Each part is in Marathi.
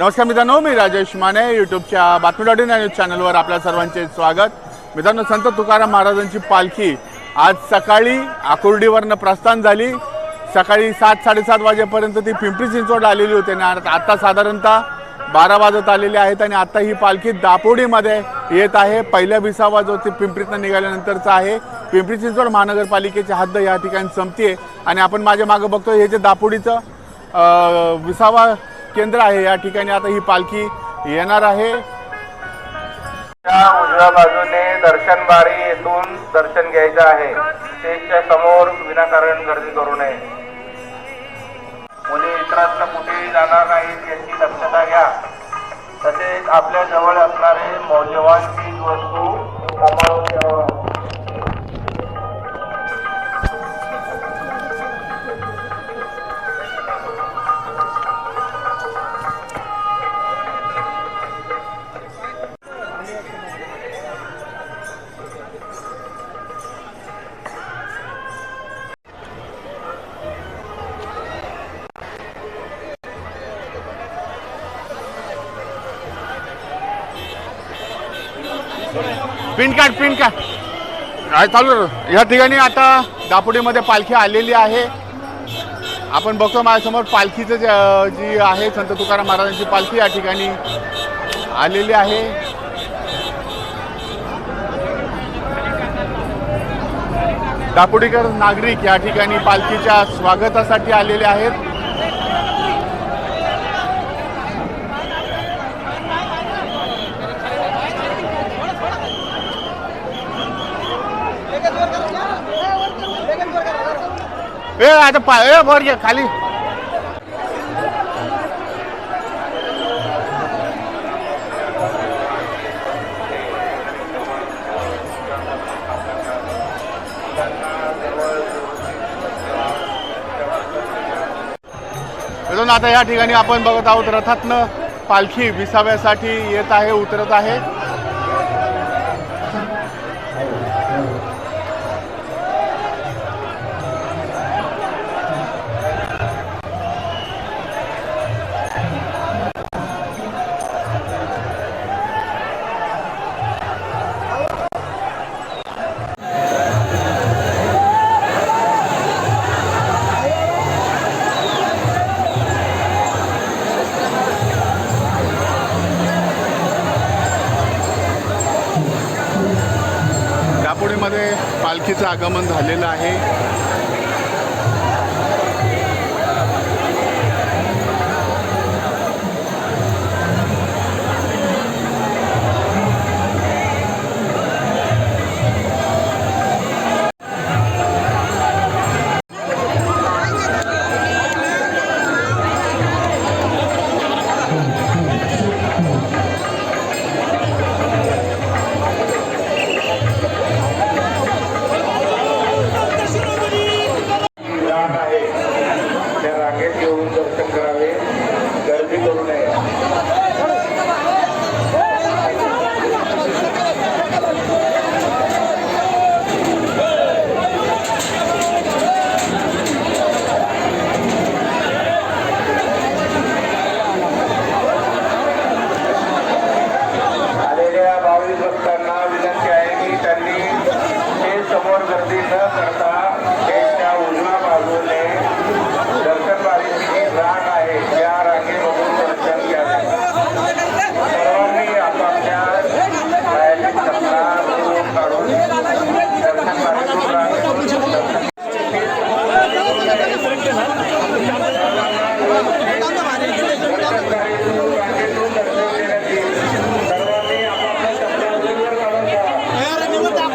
नमस्कार मित्रांनो मी राजेश माने यूट्यूबच्या बातमी डॉट इन न्यूज चॅनलवर आपल्या सर्वांचे स्वागत. मित्रांनो संत तुकाराम महाराजांची पालखी आज सकाळी आकुर्डीवरनं प्रस्थान झाली. सकाळी सात साडेसात वाजेपर्यंत ती पिंपरी चिंचवड आलेली होती आणि आता- साधारणतः बारा वाजत आलेले आहेत आणि आता ही पालखी दापोडीमध्ये येत आहे. पहिल्या विसावा जो ती पिंपरीतनं निघाल्यानंतरचा आहे. पिंपरी चिंचवड महानगरपालिकेची हद्द या ठिकाणी संपते आणि आपण माझ्या मागं बघतो हे जे दापोडीचं विसावा केंद्र आहे या ठिकाणी. आता ही पालखी येणार आहे. त्या उजव्या बाजूने दर्शन बारी येथून दर्शन घ्यायचं आहे. स्टेजच्या समोर विनाकारण गर्दी करू नये. मुली इतरांना कुठेही जाणार नाहीत याची दक्षता घ्या. तसेच आपल्या जवळ असणारे मौल्यवान चीज वस्तू सांभाळून ठेवा पिन कार्ड पिन कार्ड काय चालू या ठिकाणी आता दापोडीमध्ये पालखी आलेली आहे. आपण बघतो माझ्यासमोर पालखीचं जे- जी आहे संत तुकाराम महाराजांची पालखी या ठिकाणी आलेली आहे. दापोडीकर नागरिक या ठिकाणी पालखीच्या स्वागतासाठी आलेले आहेत. ए आता पा ए वर घे खाली. आता या ठिकाणी आपण बघत आहोत रथातनं पालखी विसाव्यासाठी येत आहे उतरत आहे. आगमन झालेलं आहे. आलेल्या विनंती आहे की त्यांनी स्टेज समोर गर्दी न करता स्टेजच्या उजव्या बाजूने दर्शन बारीची जी रांग आहे त्या रांगेमधून दर्शन घ्यावे. सर्वांनी आपापल्या बाहेरील चपला उतरून काढून दर्शन बारीतून रांग रांगेतून दर्शन घेण्यात येईल सर्वांनी आपापल्या चपला उतरून काढून घ्या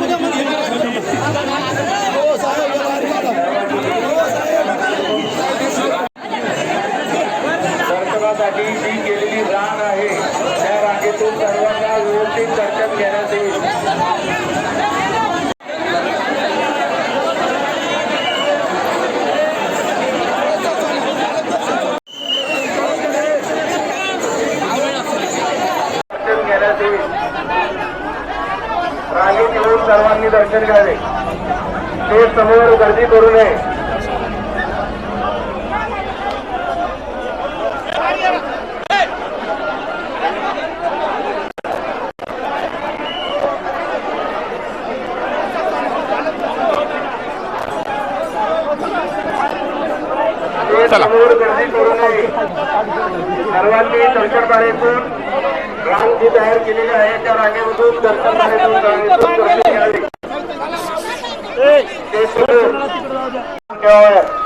दर्शनासाठी जी केलेली रांग आहे त्या सर्वांना व्यवस्थित दर्शन घेण्यात येईल घेण्यात येईल सर्वांनी दर्शन घ्यावे. ते समोर गर्दी करू नये. चला. सर्वांनी दर्शनबारेतून रांग जी तयार केलेली आहे त्या रांगेमधून.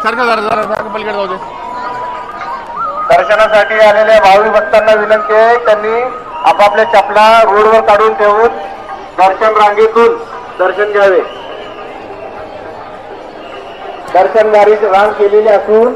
सारखं जरा जरा सारखं पलीकडे जाऊ दे दर्शनासाठी आलेल्या भावी भक्तांना विनंती आहे त्यांनी आपापल्या चपला रोडवर काढून ठेवून दर्शन रांगेतून दर्शन घ्यावे दर्शन गाडीची रांग केलेली असून